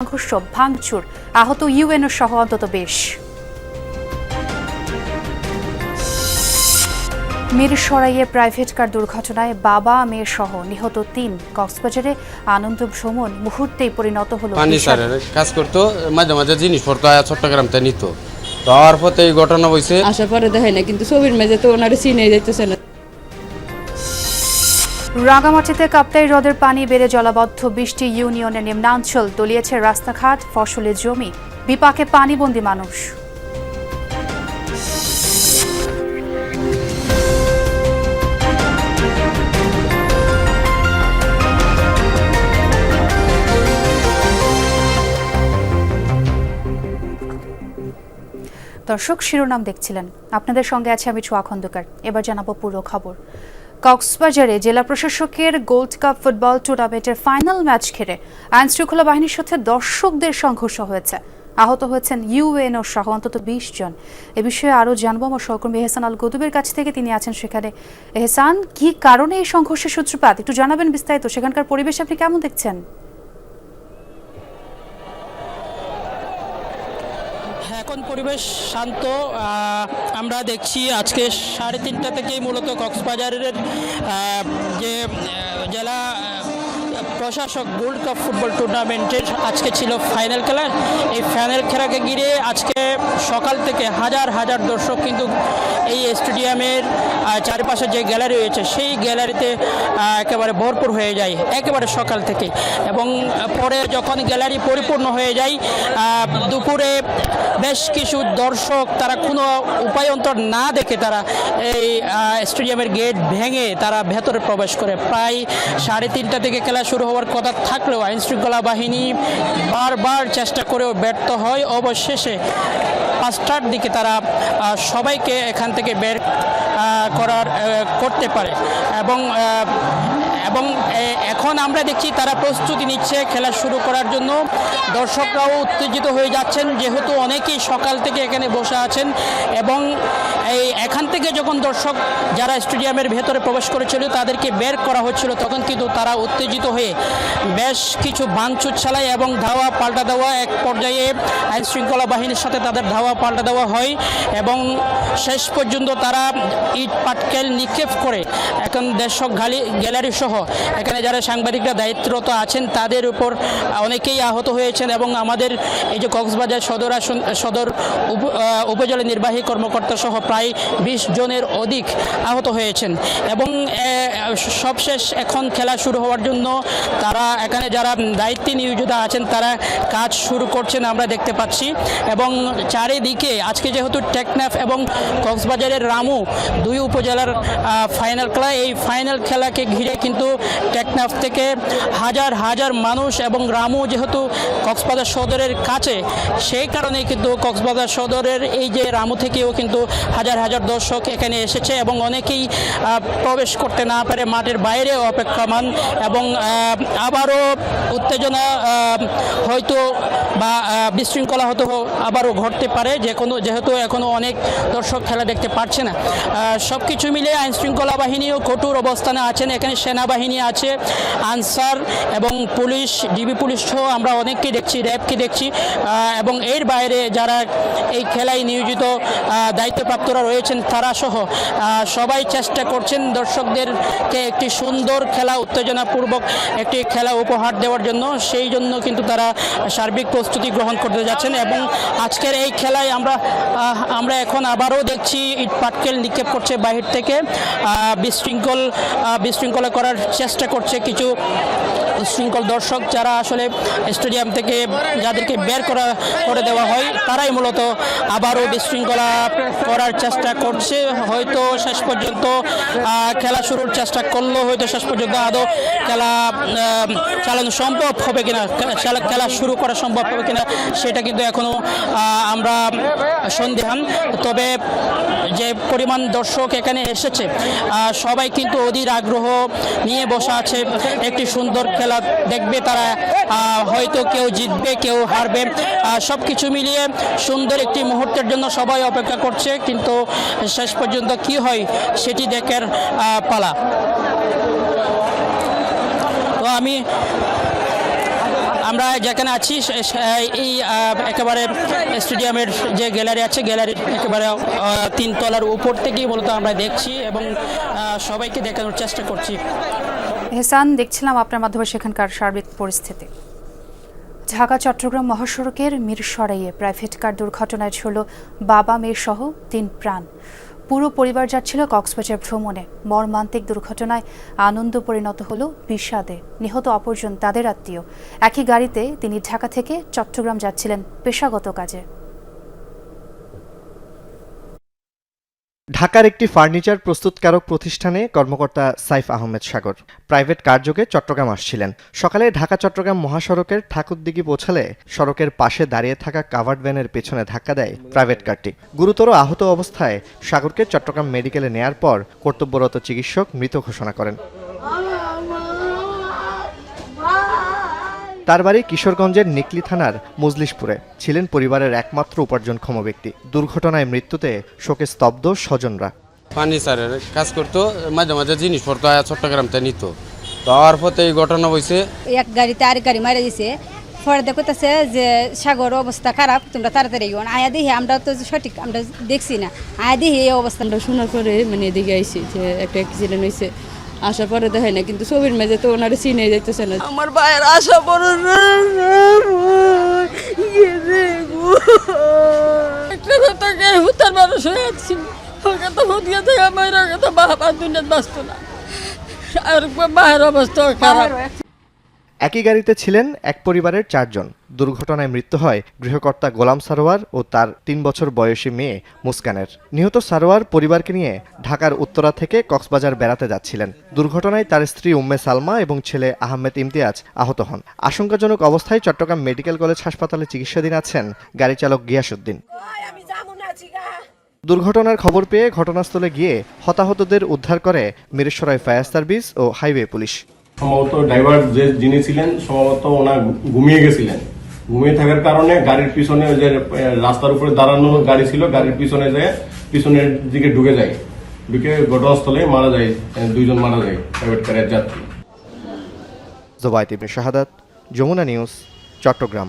সংঘর্ষ ভাঙচুর আহত ইউএনও সহ অন্তত বেশ। মিরসরাইয়ে প্রাইভেট কার দুর্ঘটনায় বাবা মেয়ে সহ নিহত তিন। কক্সবাজারে আনন্দ ভ্রমণ মুহূর্তেই পরিণত হলো কাজ করতো মাঝে মাঝে জিনিসপত্র আয়া চট্টগ্রাম তে নিত পথে এই ঘটনা হয়েছে আসার পরে দেখায় না কিন্তু ছবির মেঝে তো ওনারা চিনে যাইতেছে না। রাঙামাটিতে কাপ্তাই হ্রদের পানি বেড়ে জলাবদ্ধ বৃষ্টি ইউনিয়নের নিম্নাঞ্চল তলিয়েছে রাস্তাঘাট, ফসলের জমি, বিপাকে পানিবন্দী মানুষ। দর্শক, শিরোনাম দেখছিলেন। আপনাদের সঙ্গে আছে আমি ছোয়া খন্দকার। এবার জানাব পুরো খবর। কক্সবাজারে জেলা প্রশাসকের গোল্ড কাপ ফুটবল টুর্নামেন্টের ফাইনাল ম্যাচ ঘিরে আইন শৃঙ্খলা বাহিনীর সাথে দর্শকদের সংঘর্ষ হয়েছে। আহত হয়েছেন ইউএনও সহ অন্তত বিশ জন। এ বিষয়ে আরও জানব আমার সহকর্মী এহসান আল গদুবের কাছ থেকে। তিনি আছেন সেখানে। এহসান, কি কারণে এই সংঘর্ষের সূত্রপাত? একটু জানাবেন বিস্তারিত। সেখানকার পরিবেশ আপনি কেমন দেখছেন? হ্যাঁ, পরিবেশ শান্ত আমরা দেখছি আজকে সাড়ে তিনটা থেকেই মূলত কক্সবাজারের যে জেলা প্রশাসক গোল্ড কাপ ফুটবল টুর্নামেন্টের আজকে ছিল ফাইনাল খেলা। এই ফাইনাল খেলাকে ঘিরে আজকে সকাল থেকে হাজার হাজার দর্শক কিন্তু এই স্টেডিয়ামের চারপাশে যে গ্যালারি রয়েছে, সেই গ্যালারিতে একেবারে ভরপুর হয়ে যায়, একেবারে সকাল থেকে। এবং পরে যখন গ্যালারি পরিপূর্ণ হয়ে যায় দুপুরে বেশ কিছু দর্শক, তারা কোনো উপায়ন্তর না দেখে তারা এই স্টেডিয়ামের গেট ভেঙে তারা ভেতরে প্রবেশ করে। প্রায় সাড়ে তিনটা থেকে খেলা শুরু হওয়ার কথা থাকলেও আইন শৃঙ্খলা বাহিনী বারবার চেষ্টা করেও ব্যর্থ হয়। অবশেষে পাঁচটার দিকে তারা সবাইকে এখান থেকে বের করার করতে পারে। এবং এবং এখন আমরা দেখছি তারা প্রস্তুতি নিচ্ছে খেলা শুরু করার জন্য। দর্শকরাও উত্তেজিত হয়ে যাচ্ছেন, যেহেতু অনেকেই সকাল থেকে এখানে বসে আছেন এবং এই এখান থেকে যখন দর্শক যারা স্টেডিয়ামের ভেতরে প্রবেশ করেছিল তাদেরকে বের করা হচ্ছিল, তখন কিন্তু তারা উত্তেজিত হয়ে বেশ কিছু ভাঙচুর চালায় এবং ধাওয়া পাল্টা দেওয়া এক পর্যায়ে আইন শৃঙ্খলা বাহিনীর সাথে তাদের ধাওয়া পাল্টা দেওয়া হয় এবং শেষ পর্যন্ত তারা ইট পাটকেল নিক্ষেপ করে এখন দর্শক গালি গ্যালারি সহ এখানে যারা সাংবাদিকরা দায়িত্বরত আছেন, তাদের উপর অনেকেই আহত হয়েছেন এবং আমাদের এই যে কক্সবাজার সদর আসন সদর উপ- উপজেলা নির্বাহী কর্মকর্তা সহ প্রায় বিশ জনের অধিক আহত হয়েছেন এবং সবশেষ এখন খেলা শুরু হওয়ার জন্য তারা এখানে যারা দায়িত্বে নিয়োজিত আছেন, তারা কাজ শুরু করছেন আমরা দেখতে পাচ্ছি এবং চারিদিকে আজকে যেহেতু টেকনাফ এবং কক্সবাজারের রামু দুই উপজেলার ফাইনাল খেলা, এই ফাইনাল খেলাকে ঘিরে কিন্তু টেকনাফ থেকে হাজার হাজার মানুষ এবং রামু যেহেতু কক্সবাজার সদরের কাছে, সেই কারণেই কিন্তু কক্সবাজার সদরের এই যে রামু থেকেও কিন্তু হাজার হাজার দর্শক এখানে এসেছে এবং অনেকেই প্রবেশ করতে না পারে মাঠের বাইরে অপেক্ষমান এবং আবারও উত্তেজনা হয়তো বা বিশৃঙ্খলা হয়তো আবারও ঘটতে পারে, যে কোনো, যেহেতু এখনও অনেক দর্শক খেলা দেখতে পারছে না। সব কিছু মিলে আইনশৃঙ্খলা বাহিনীও কঠোর অবস্থানে আছেন। এখানে সেনাবাহিনী আছে, আনসার এবং পুলিশ, ডিবি পুলিশ সহ আমরা অনেককে দেখছি, র্যাবকে দেখছি। এবং এর বাইরে যারা এই খেলায় নিয়োজিত দায়িত্বপ্রাপ্তরা রয়েছেন তারা সহ সবাই চেষ্টা করছেন দর্শকদেরকে একটি সুন্দর খেলা, উত্তেজনাপূর্বক একটি খেলা উপহার দেওয়ার জন্য। সেই জন্য কিন্তু তারা সার্বিক প্রস্তুতি গ্রহণ করতে যাচ্ছেন এবং আজকের এই খেলায় আমরা আমরা এখন আবারও দেখছি ইট পাটকেল নিক্ষেপ করছে বাহির থেকে। বিশৃঙ্খল বিশৃঙ্খলা করার চেষ্টা করছে কিছু উশৃঙ্খল দর্শক যারা আসলে স্টেডিয়াম থেকে যাদেরকে বের করা, করে দেওয়া হয়, তারাই মূলত আবারও বিশৃঙ্খলা করার চেষ্টা করছে। হয়তো শেষ পর্যন্ত খেলা শুরুর চেষ্টা করলেও হয়তো শেষ পর্যন্ত আদৌ খেলা চালানো সম্ভব হবে কিনা খেলা শুরু করা সম্ভব হবে কিনা সেটা কিন্তু এখনও আমরা সন্দেহান। তবে যে পরিমাণ দর্শক এখানে এসেছে সবাই কিন্তু অধীর আগ্রহ নিয়ে বসা আছে। একটি সুন্দর খেলা দেখবে তারা হয়তো কেউ জিতবে, কেউ হারবে। সব কিছু মিলিয়ে সুন্দর একটি মুহূর্তের জন্য সবাই অপেক্ষা করছে, কিন্তু শেষ পর্যন্ত কি হয় সেটি দেখার পালা। তো আমি আমরা যেখানে আছি এই একেবারে স্টেডিয়ামের যে গ্যালারি আছে গ্যালারির একেবারে তিনতলার উপর থেকেই মূলত আমরা দেখছি এবং সবাইকে দেখানোর চেষ্টা করছি। এহসান, দেখছিলাম আপনার মাধ্যমে সেখানকার সার্বিক পরিস্থিতি। ঢাকা, চট্টগ্রাম মহাসড়কের মিরসরাইয়ে প্রাইভেট কার দুর্ঘটনায় ছিল বাবা মেয়ে সহ তিন প্রাণ। পুরো পরিবার যাচ্ছিল কক্সবাজার ভ্রমণে। মর্মান্তিক দুর্ঘটনায় আনন্দ পরিণত হল বিষাদে। নিহত অপরজন তাদের আত্মীয়। একই গাড়িতে তিনি ঢাকা থেকে চট্টগ্রাম যাচ্ছিলেন পেশাগত কাজে। ঢাকার একটি ফার্নিচার প্রস্তুতকারক প্রতিষ্ঠানে কর্মকর্তা সাইফ আহমেদ সাগর। প্রাইভেট কার্যকে চট্টগ্রাম আসছিলেন। সকালে ঢাকা চট্টগ্রাম মহাসড়কের ঠাকুরদিঘি পৌঁছালে সড়কের পাশে দাঁড়িয়ে থাকা কাভার্ড ভ্যানের পেছনে ধাক্কা দেয় প্রাইভেট কারটি। গুরুতর আহত অবস্থায় সাগরকে চট্টগ্রাম মেডিকেলে নেয়ার পর কর্তব্যরত চিকিৎসক মৃত ঘোষণা করেন। তার বাড়ি কিশোরগঞ্জের নিকলি থানার মজলিশপুরে ছিলেন পরিবারের একমাত্র উপার্জনক্ষম ব্যক্তি। দুর্ঘটনায় মৃত্যুতে শোকে স্তব্ধ স্বজনরা। ফার্নিচারের কাজ করতো মাঝে মাঝে জিনিসপত্র আয়া চট্টগ্রাম তে নিত। তো হওয়ার পথে এই ঘটনা হয়েছে এক গাড়িতে আরেক গাড়ি মারা দিছে পরে দেখতেছে যে সাগর অবস্থা খারাপ তোমরা তাড়াতাড়ি ইয়ন আয়া দেখি আমরা তো সঠিক আমরা দেখছি না। আয়া দেখি এই অবস্থা আমরা শোনার পরে মানে এদিকে আইছি যে একটা অ্যাক্সিডেন্ট হয়েছে আসার পরে দেখে না, কিন্তু ছবির মেঝে তো ওনার চিনে যাইতেছে না। আমার ভাইয়ের আশা বড় একটা তাকে হুতার মানুষ হয়ে আছি ওকে তো হুদিয়ে থেকে আমার ওকে তো বাবা দুনিয়াত বাঁচত না। আর মায়ের অবস্থা খারাপ। একই গাড়িতে ছিলেন এক পরিবারের চারজন। দুর্ঘটনায় মৃত্যু হয় গৃহকর্তা গোলাম সারোয়ার ও তার তিন বছর বয়সী মেয়ে মুস্কানের। নিহত সারোয়ার পরিবারকে নিয়ে ঢাকার উত্তরা থেকে কক্সবাজার বেড়াতে যাচ্ছিলেন। দুর্ঘটনায় তার স্ত্রী উম্মে সালমা এবং ছেলে আহমেদ ইমতিয়াজ আহত হন। আশঙ্কাজনক অবস্থায় চট্টগ্রাম মেডিকেল কলেজ হাসপাতালে চিকিৎসাধীন আছেন গাড়ি চালক গিয়াসুদ্দিন দুর্ঘটনার খবর পেয়ে ঘটনাস্থলে গিয়ে হতাহতদের উদ্ধার করে মিরেশ্বরাই ফায়ার সার্ভিস ও হাইওয়ে পুলিশ। সম্ভবত ড্রাইভার যে যিনি ছিলেন, সম্ভবত ওনার ঘুমিয়ে গেছিলেন। ঘুমিয়ে থাকার কারণে গাড়ির পিছনে যে রাস্তার উপরে দাঁড়ানো গাড়ি ছিল, গাড়ির পিছনে যায় পিছনের দিকে ঢুকে যায়। ঢুকে ঘটনাস্থলে মারা যায় দুইজন মারা যায় প্রাইভেট কারের যাত্রী। ইবনে শাহাদাত, যমুনা নিউজ, চট্টগ্রাম।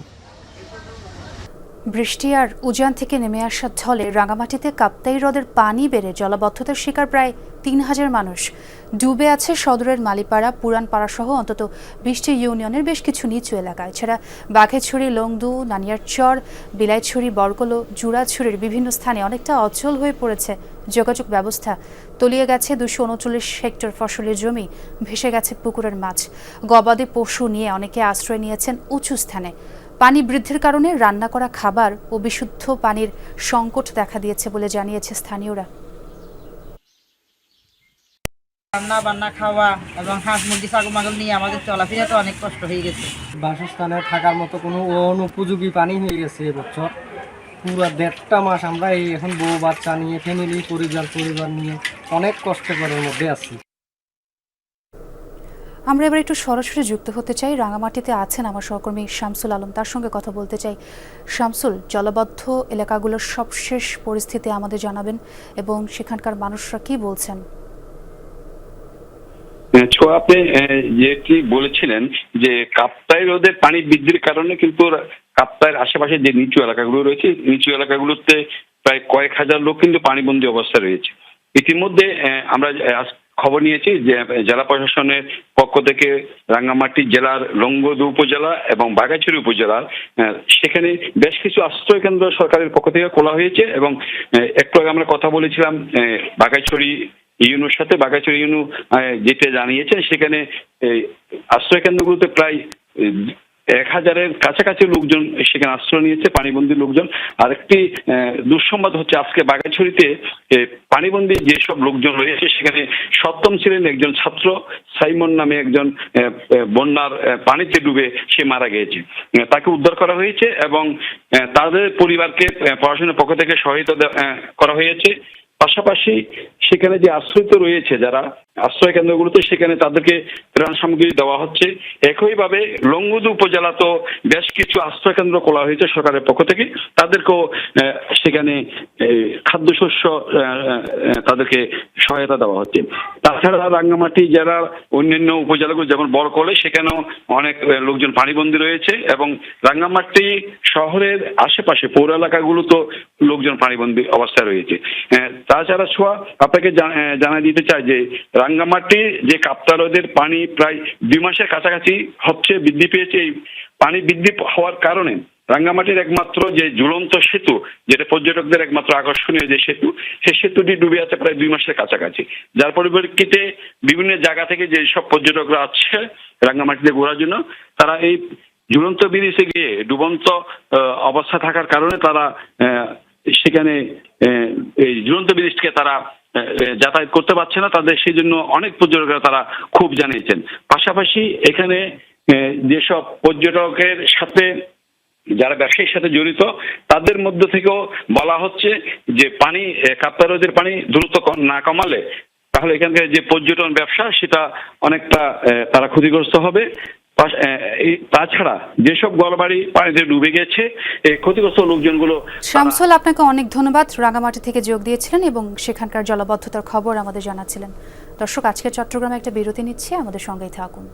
বৃষ্টি আর উজান থেকে নেমে আসা ঢলে রাঙামাটিতে কাপ্তাই হ্রদের পানি বেড়ে জলাবদ্ধতার শিকার প্রায় তিন হাজার মানুষ। ডুবে আছে সদরের মালিপাড়া পুরানপাড়া সহ অন্তত বিশটি ইউনিয়নের বেশ কিছু নিচু এলাকা এছাড়া বাঘেছড়ি, লংদু, নানিয়ারচর, বিলাইছড়ি, বরকলো জুড়াছড়ির বিভিন্ন স্থানে অনেকটা অচল হয়ে পড়েছে যোগাযোগ ব্যবস্থা। তলিয়ে গেছে দুশো উনচল্লিশ হেক্টর ফসলের জমি, ভেসে গেছে পুকুরের মাছ। গবাদি পশু নিয়ে অনেকে আশ্রয় নিয়েছেন উঁচু স্থানে। পানি বৃদ্ধির কারণে রান্না করা খাবার ও বিশুদ্ধ পানির সংকট দেখা দিয়েছে বলে জানিয়েছে স্থানীয়রা। রান্না বান্না খাওয়া এবং হাঁস মুরগি ছাগল মাগল নিয়ে আমাদের চলাফেরা তো অনেক কষ্ট হয়ে গেছে। বাসস্থানে থাকার মতো কোনো অনুপযোগী পানি হয়ে গেছে এবছর পুরো দেড়টা মাস আমরা এই এখন বউ বাচ্চা নিয়ে ফ্যামিলি পরিবার পরিবার নিয়ে অনেক কষ্টকরের মধ্যে আছি। আমরা এবার একটু সরাসরি যুক্ত হতে চাই। রাঙামাটিতে আছেন আমার সহকর্মী শামসুল আলম। তার সঙ্গে কথা বলতে চাই। শামসুল, জলবদ্ধ এলাকাগুলোর সবশেষ পরিস্থিতি আমাদের জানাবেন এবং সেখানকার মানুষরা কি বলছেন? ছোঁয়া আপনি যেটি বলেছিলেন যে কাপ্তাই হ্রদের পানি বৃদ্ধির কারণে কিন্তু কাপ্তাইয়ের আশেপাশে যে নিচু এলাকাগুলো রয়েছে, নিচু এলাকাগুলোতে প্রায় কয়েক হাজার লোক কিন্তু পানিবন্দী অবস্থায় রয়েছে। ইতিমধ্যে আমরা খবর নিয়েছি যে জেলা প্রশাসনের পক্ষ থেকে রাঙ্গামাটি জেলার লঙ্গদু উপজেলা এবং বাগাইছড়ি উপজেলার সেখানে বেশ কিছু আশ্রয় কেন্দ্র সরকারের পক্ষ থেকে খোলা হয়েছে এবং একটু আগে আমরা কথা বলেছিলাম আহ, বাগাইছড়ি ইউনুর সাথে বাগাইছড়ি ইউনু যেটা জানিয়েছেন সেখানে আশ্রয় কেন্দ্রগুলোতে প্রায় এক হাজারের কাছাকাছি লোকজন সেখানে আশ্রয় নিয়েছে পানিবন্দী লোকজন। আরেকটি দুঃসংবাদ হচ্ছে আজকে বাগাইছড়িতে আহ, পানিবন্দী যেসব লোকজন রয়েছে সেখানে সপ্তম শ্রেণির একজন ছাত্র সাইমন নামে একজন বন্যার পানিতে ডুবে সে মারা গিয়েছে। তাকে উদ্ধার করা হয়েছে এবং তাদের পরিবারকে পড়াশোনার পক্ষ থেকে সহায়তা করা হয়েছে। পাশাপাশি সেখানে যে আশ্রয়িত রয়েছে যারা আশ্রয় কেন্দ্রগুলোতে সেখানে তাদেরকে ত্রাণ সামগ্রী দেওয়া হচ্ছে। একইভাবে লঙ্গুদু উপজেলা তো বেশ কিছু আশ্রয় কেন্দ্র খোলা হয়েছে সরকারের পক্ষ থেকে। তাদেরকেও সেখানে খাদ্যশস্য তাদেরকে সহায়তা দেওয়া হচ্ছে। তাছাড়া রাঙ্গামাটি জেলা অন্যান্য উপজেলাগুলো যেমন বড়কলে সেখানেও অনেক লোকজন পানিবন্দী রয়েছে এবং রাঙ্গামাটি শহরের আশেপাশে পৌর এলাকাগুলো তো লোকজন পানিবন্দী অবস্থায় রয়েছে। তাছাড়া ছোঁয়া আপনাকে জা- আহ, জানাই দিতে চাই যে রাঙ্গামাটি যে কাপ্তা হ্রদের পানি প্রায় দুই মাসের কাছাকাছি হচ্ছে বৃদ্ধি পেয়েছে, এই পানি বৃদ্ধি হওয়ার কারণে রাঙ্গামাটির একমাত্র যে ঝুলন্ত সেতু, যেটা পর্যটকদের একমাত্র আকর্ষণীয় যে সেতু, সেই সেতুটি ডুবে আছে প্রায় দুই মাসের কাছাকাছি। যার পরিপ্রেক্ষিতে বিভিন্ন জায়গা থেকে যে সব পর্যটকরা আসছে রাঙ্গামাটিতে ঘোরার জন্য, তারা এই ঝুলন্ত ব্রিজে গিয়ে ডুবন্ত অবস্থা থাকার কারণে তারা সেখানে এই ঝুলন্ত ব্রিজকে তারা যাতায়াত করতে পারছে না, তাদের সেই জন্য অনেক পর্যটকরা তারা খুব জানিয়েছেন। পাশাপাশি এখানে যেসব পর্যটকের সাথে যারা ব্যবসায়ীর সাথে জড়িত, তাদের মধ্য থেকেও বলা হচ্ছে যে পানি কাপ্তা পানি দ্রুত না কমালে, তাহলে এখানকার যে পর্যটন ব্যবসা, সেটা অনেকটা তারা ক্ষতিগ্রস্ত হবে। তাছাড়া যেসব গড়বাড়ি পানিতে ডুবে গেছে ক্ষতিগ্রস্ত লোকজনগুলো শামসুল, আপনাকে অনেক ধন্যবাদ। রাঙামাটি থেকে যোগ দিয়েছিলেন এবং সেখানকার জলবদ্ধতার খবর আমাদের জানাচ্ছিলেন। দর্শক আজকে চট্টগ্রামে একটা বিরতি নিচ্ছে। আমাদের সঙ্গেই থাকুন।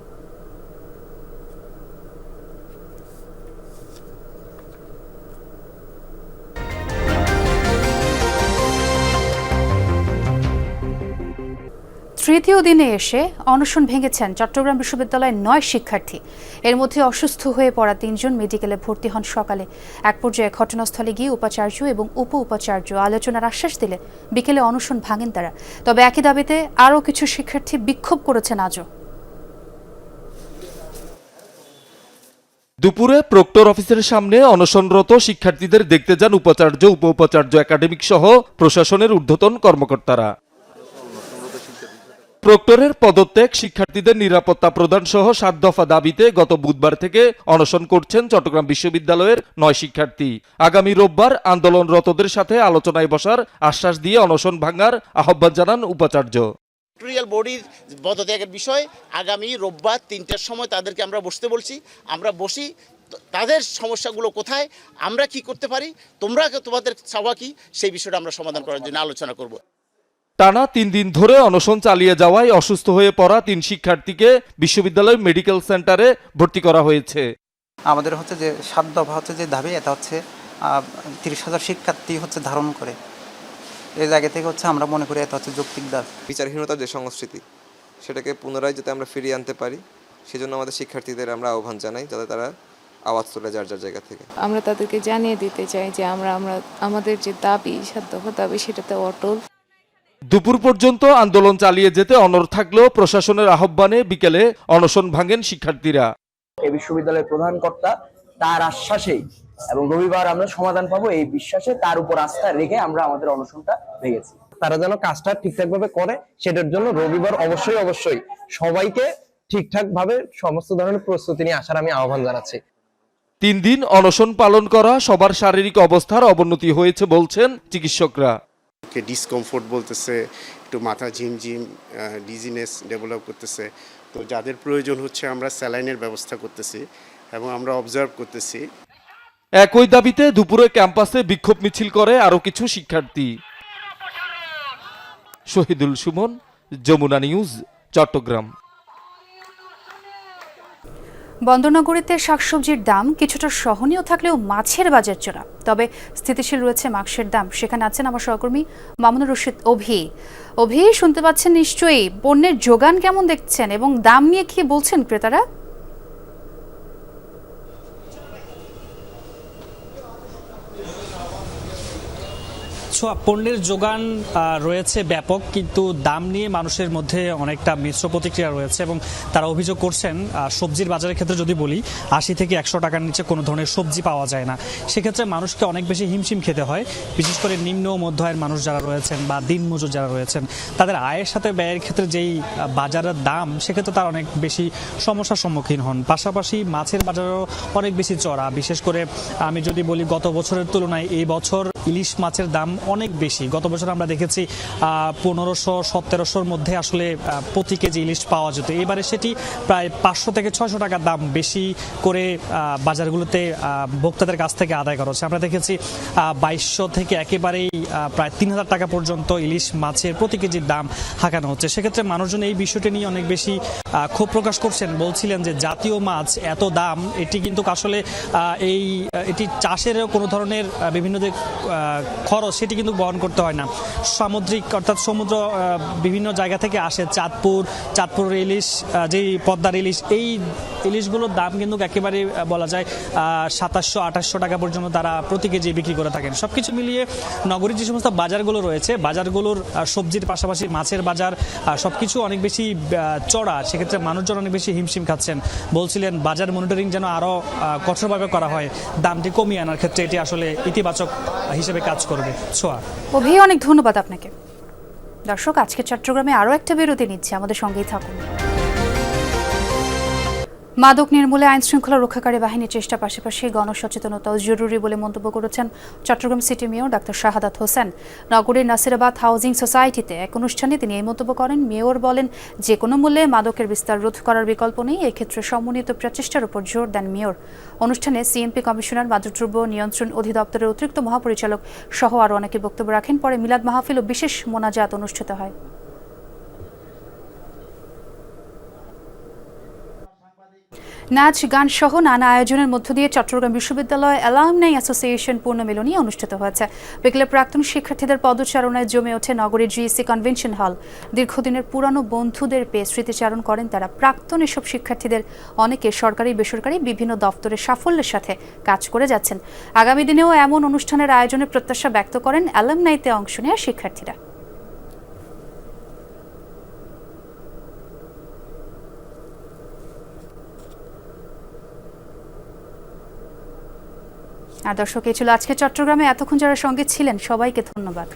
তৃতীয় দিনে এসে অনশন ভেঙেছেন চট্টগ্রাম বিশ্ববিদ্যালয়ের নয় শিক্ষার্থী। এর মধ্যে অসুস্থ হয়ে পড়া তিনজন মেডিকেলে ভর্তি হন সকালে। এক পর্যায়ে ঘটনাস্থলে গিয়ে উপাচার্য এবং উপ উপাচার্য আলোচনার আশ্বাস দিলে বিকেলে অনশন ভাঙেন তারা। তবে একই দাবিতে আরও কিছু শিক্ষার্থী বিক্ষোভ করেছেন আজও। দুপুরে প্রক্টর অফিসের সামনে অনশনরত শিক্ষার্থীদের দেখতে যান উপাচার্য উপ উপাচার্য একাডেমিক সহ প্রশাসনের ঊর্ধ্বতন কর্মকর্তারা। প্রক্টরের পদত্যাগ শিক্ষার্থীদের নিরাপত্তা প্রদান সহ সাত দফা দাবিতে গত বুধবার থেকে অনশন করছেন চট্টগ্রাম বিশ্ববিদ্যালয়ের নয় শিক্ষার্থী। আগামী রোববার আন্দোলনরতদের সাথে আলোচনায় বসার আশ্বাস দিয়ে অনশন ভাঙার আহ্বান জানান উপাচার্য। টেরিটোরিয়াল বডির পদত্যাগের বিষয় আগামী রোববার তিনটার সময় তাদেরকে আমরা বসতে বলছি। আমরা বসি, তাদের সমস্যাগুলো কোথায়, আমরা কি করতে পারি, তোমরা তোমাদের চাওয়া কি, সেই বিষয়টা আমরা সমাধান করার জন্য আলোচনা করব। টানা তিন দিন ধরে অনশন চালিয়ে যাওয়ায় অসুস্থ হয়ে পড়া তিন শিক্ষার্থীকে বিশ্ববিদ্যালয় মেডিকেল সেন্টারে ভর্তি করা হয়েছে। আমাদের হচ্ছে যে সাত দফা হচ্ছে যে দাবি এটা হচ্ছে তিরিশ হাজার শিক্ষার্থী হচ্ছে ধারণ করে। এই জায়গা থেকে হচ্ছে আমরা মনে করি এটা হচ্ছে যৌক্তিক দাবি। বিচারহীনতার যে সংস্কৃতি সেটাকে পুনরায় যাতে আমরা ফিরিয়ে আনতে পারি সেজন্য আমাদের শিক্ষার্থীদের আমরা আহ্বান জানাই যাতে তারা আওয়াজ তোলে যার যার জায়গা থেকে। আমরা তাদেরকে জানিয়ে দিতে চাই যে আমরা আমরা আমাদের যে দাবি সাত দফা দাবি সেটাতে অটল। দুপুর পর্যন্ত আন্দোলন চালিয়ে যেতে অনড় থাকলেও প্রশাসনের আহ্বানে বিকেলে অনশন ভাঙেন শিক্ষার্থীরা। এই বিশ্ববিদ্যালয়ের প্রধান কর্তা তার আশ্বাসেই এবং রবিবার আমরা সমাধান পাবো এই বিশ্বাসে তার উপর আস্থা রেখে আমরা আমাদের অনশনটা ভেঙেছি। তারা যেন কাজটা ঠিকঠাক ভাবে করে সেটার জন্য রবিবার অবশ্যই অবশ্যই সবাইকে ঠিকঠাক ভাবে সমস্ত ধরনের প্রস্তুতি নিয়ে আসার আমি আহ্বান জানাচ্ছি। তিন দিন অনশন পালন করা সবার শারীরিক অবস্থার অবনতি হয়েছে বলছেন চিকিৎসকরা। ডিসকমফোর্ট বলতেছে, একটু মাথা ঝিমঝিম ডিজিনেস ডেভেলপ করতেছে। তো যাদের প্রয়োজন হচ্ছে আমরা স্যালাইনের ব্যবস্থা করতেছি এবং আমরা অবজার্ভ করতেছি। একই দাবিতে দুপুরে ক্যাম্পাসে বিক্ষোভ মিছিল করে আরও কিছু শিক্ষার্থী। শহীদুল সুমন, যমুনা নিউজ, চট্টগ্রাম। বন্দরনগরীতে শাকসবজির দাম কিছুটা সহনীয় থাকলেও মাছের বাজার চড়া। তবে স্থিতিশীল রয়েছে মাংসের দাম। সেখানে আছেন আমার সহকর্মী মামুনুর রশিদ অভি। অভি, শুনতে পাচ্ছেন নিশ্চয়ই। পণ্যের যোগান কেমন দেখছেন এবং দাম নিয়ে কি বলছেন ক্রেতারা? ছোঁয়া পণ্যের যোগান রয়েছে ব্যাপক, কিন্তু দাম নিয়ে মানুষের মধ্যে অনেকটা মিশ্র প্রতিক্রিয়া রয়েছে এবং তারা অভিযোগ করছেন সবজির বাজারের ক্ষেত্রে যদি বলি, আশি থেকে একশো টাকার নিচে কোনো ধরনের সবজি পাওয়া যায় না। সেক্ষেত্রে মানুষকে অনেক বেশি হিমশিম খেতে হয়, বিশেষ করে নিম্ন মধ্য আয়ের মানুষ যারা রয়েছেন বা দিনমজুর যারা রয়েছেন, তাদের আয়ের সাথে ব্যয়ের ক্ষেত্রে যেই বাজারের দাম, সেক্ষেত্রে তারা অনেক বেশি সমস্যার সম্মুখীন হন। পাশাপাশি মাছের বাজারও অনেক বেশি চড়া, বিশেষ করে আমি যদি বলি গত বছরের তুলনায় এই বছর ইলিশ মাছের দাম অনেক বেশি। গত বছর আমরা দেখেছি পনেরোশো, সতেরোশোর মধ্যে আসলে প্রতি কেজি ইলিশ পাওয়া যেত। এবারে সেটি প্রায় পাঁচশো থেকে ছয়শো টাকা দাম বেশি করে বাজারগুলোতে ভোক্তাদের কাছ থেকে আদায় করা হচ্ছে। আমরা দেখেছি বাইশশো থেকে একেবারেই প্রায় তিন হাজার টাকা পর্যন্ত ইলিশ মাছের প্রতি কেজির দাম হাঁকানো হচ্ছে। সেক্ষেত্রে মানুষজন এই বিষয়টি নিয়ে অনেক বেশি ক্ষোভ প্রকাশ করছেন। বলছিলেন যে, জাতীয় মাছ এত দাম, এটি কিন্তু আসলে এই, এটি চাষের কোনো ধরনের বিভিন্ন যে খরচ সেটি কিন্তু বহন করতে হয় না। সামুদ্রিক অর্থাৎ সমুদ্র বিভিন্ন জায়গা থেকে আসে চাঁদপুর চাঁদপুর ইলিশ যেই পদ্মার ইলিশ, এই ইলিশগুলোর দাম কিন্তু একেবারে বলা যায় সাতাশশো, আঠাশশো টাকা পর্যন্ত তারা প্রতি কেজি বিক্রি করে থাকেন। সব কিছু মিলিয়ে নগরীর যে সমস্ত বাজারগুলো রয়েছে, বাজারগুলোর সবজির পাশাপাশি মাছের বাজার সব কিছু অনেক বেশি চড়া, সেক্ষেত্রে মানুষজন অনেক বেশি হিমশিম খাচ্ছেন। বলছিলেন, বাজার মনিটরিং যেন আরও কঠোরভাবে করা হয়, দামটি কমিয়ে আনার ক্ষেত্রে এটি আসলে ইতিবাচক হিসেবে কাজ করবে। ছোঁয়া। অভি, অনেক ধন্যবাদ আপনাকে। দর্শক আজকে চট্টগ্রামে আরও একটা বিরতি নিচ্ছে। আমাদের সঙ্গেই থাকুন। মাদক নির্মূলে আইন শৃঙ্খলা রক্ষাকারী বাহিনীর চেষ্টা পাশাপাশি গণসচেতনতাও জরুরি বলে মন্তব্য করেছেন Chittagong city mayor doctor Shahadat Hossain. নগরীর নাসিরাবাদ হাউজিং সোসাইটিতে এক অনুষ্ঠানে তিনি এই মন্তব্য করেন, মেয়র বলেন যে কোনো মূল্যে মাদকের বিস্তার রোধ করার বিকল্প নেই, এক্ষেত্রে সমন্বিত প্রচেষ্টার উপর জোর দেন মেয়র। অনুষ্ঠানে সিএমপি কমিশনার মাদকদ্রব্য নিয়ন্ত্রণ অধিদপ্তরের অতিরিক্ত মহাপরিচালক সহ আরও অনেকে বক্তব্য রাখেন। পরে মিলাদ মাহফিল ও বিশেষ মোনাজাত অনুষ্ঠিত হয়। নাচ, গান সহ নানা আয়োজনের মধ্য দিয়ে চট্টগ্রাম বিশ্ববিদ্যালয় অ্যালামনাই অ্যাসোসিয়েশন পূর্ণ পূর্ণমিলনী অনুষ্ঠিত হয়েছে। বিকেলে প্রাক্তন শিক্ষার্থীদের পদচারণায় জমে ওঠে নগরীর জিএসসি কনভেনশন হল। দীর্ঘদিনের পুরানো বন্ধুদের পেয়ে স্মৃতিচারণ করেন তারা। প্রাক্তন এসব শিক্ষার্থীদের অনেকে সরকারি, বেসরকারি বিভিন্ন দপ্তরে সাফল্যের সাথে কাজ করে যাচ্ছেন। আগামী দিনেও এমন অনুষ্ঠানের আয়োজনের প্রত্যাশা ব্যক্ত করেন অ্যালামনাইতে অংশ নেওয়া শিক্ষার্থীরা। আর দর্শক এই ছিল আজকে চট্টগ্রামে। এতক্ষণ যারা সঙ্গে ছিলেন সবাইকে ধন্যবাদ।